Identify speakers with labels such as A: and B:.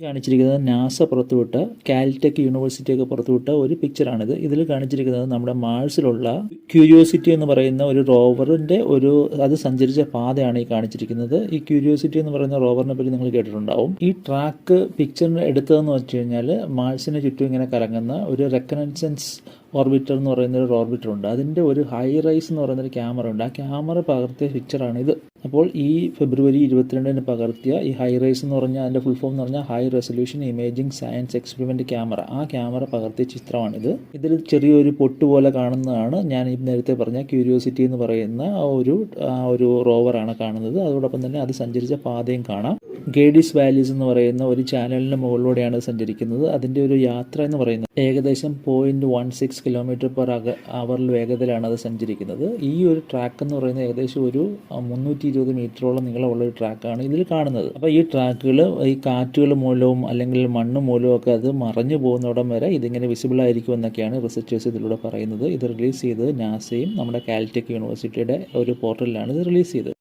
A: കാണിച്ചിരിക്കുന്നത് നാസ പുറത്തുവിട്ട കാൽടെക് യൂണിവേഴ്സിറ്റിയൊക്കെ പുറത്തുവിട്ട ഒരു പിക്ചറാണിത് ഇതിൽ കാണിച്ചിരിക്കുന്നത് നമ്മുടെ മാഴ്സിലുള്ള ക്യൂരിയോസിറ്റി എന്ന് പറയുന്ന ഒരു റോവറിന്റെ ഒരു അത് സഞ്ചരിച്ച പാതയാണ് ഈ കാണിച്ചിരിക്കുന്നത്. ഈ ക്യൂരിയോസിറ്റി എന്ന് പറയുന്ന റോവറിനെ പറ്റി നിങ്ങൾ കേട്ടിട്ടുണ്ടാവും. ഈ ട്രാക്ക് പിക്ചറിന് എടുത്തതെന്ന് വെച്ച് കഴിഞ്ഞാൽ മാഴ്സിന് ചുറ്റും ഇങ്ങനെ കറങ്ങുന്ന ഒരു റെക്കനൻസൻസ് ഓർബിറ്റർ എന്ന് പറയുന്ന ഒരു ഓർബിറ്റർ ഉണ്ട്. അതിന്റെ ഒരു ഹൈ റൈസ് എന്ന് പറയുന്ന ഒരു ക്യാമറ ഉണ്ട്. ആ ക്യാമറ പകർത്തിയ പിക്ചറാണ് ഇത്. അപ്പോൾ ഈ ഫെബ്രുവരി ഇരുപത്തിരണ്ടിന് പകർത്തിയ ഈ ഹൈ റൈസ് എന്ന് പറഞ്ഞാൽ അതിന്റെ ഫുൾ ഫോം എന്ന് പറഞ്ഞാൽ high resolution imaging science experiment camera ആ ക്യാമറ പകർത്തിയ ചിത്രമാണിത് ഇതിൽ ചെറിയൊരു പൊട്ട് പോലെ കാണുന്നതാണ് ഞാൻ ഈ നേരത്തെ പറഞ്ഞ ക്യൂരിയോസിറ്റി എന്ന് പറയുന്ന ഒരു ഒരു റോവറാണ് കാണുന്നത്. അതോടൊപ്പം തന്നെ അത് സഞ്ചരിച്ച പാതയും കാണാം. ഗേഡിസ് വാലീസ് എന്ന് പറയുന്ന ഒരു ചാനലിന് മുകളിലൂടെയാണ് സഞ്ചരിക്കുന്നത്. അതിന്റെ ഒരു യാത്ര എന്ന് പറയുന്നത്. ഏകദേശം point one six kilometre per അവറിൽ വേഗതയിലാണ് അത് സഞ്ചരിക്കുന്നത്. ഈ ഒരു ട്രാക്ക് എന്ന് പറയുന്നത് ഏകദേശം ഒരു മുന്നൂറ്റി ഇരുപത് മീറ്ററോളം നീളമുള്ള ഒരു ട്രാക്കാണ് ഇതിൽ കാണുന്നത്. അപ്പോൾ ഈ ട്രാക്കുകൾ ഈ കാറ്റുകൾ മൂലവും അല്ലെങ്കിൽ മണ്ണ് മൂലവും ഒക്കെ അത് മറഞ്ഞു പോകുന്നിടം വരെ ഇതിങ്ങനെ വിസിബിൾ ആയിരിക്കും എന്നൊക്കെയാണ് റിസർച്ചേഴ്സ് ഇതിലൂടെ പറയുന്നത്. ഇത് റിലീസ് ചെയ്തത് നാസയും നമ്മുടെ കാലിടെക് യൂണിവേഴ്സിറ്റിയുടെ ഒരു പോർട്ടലിലാണ് ഇത് റിലീസ് ചെയ്തത്.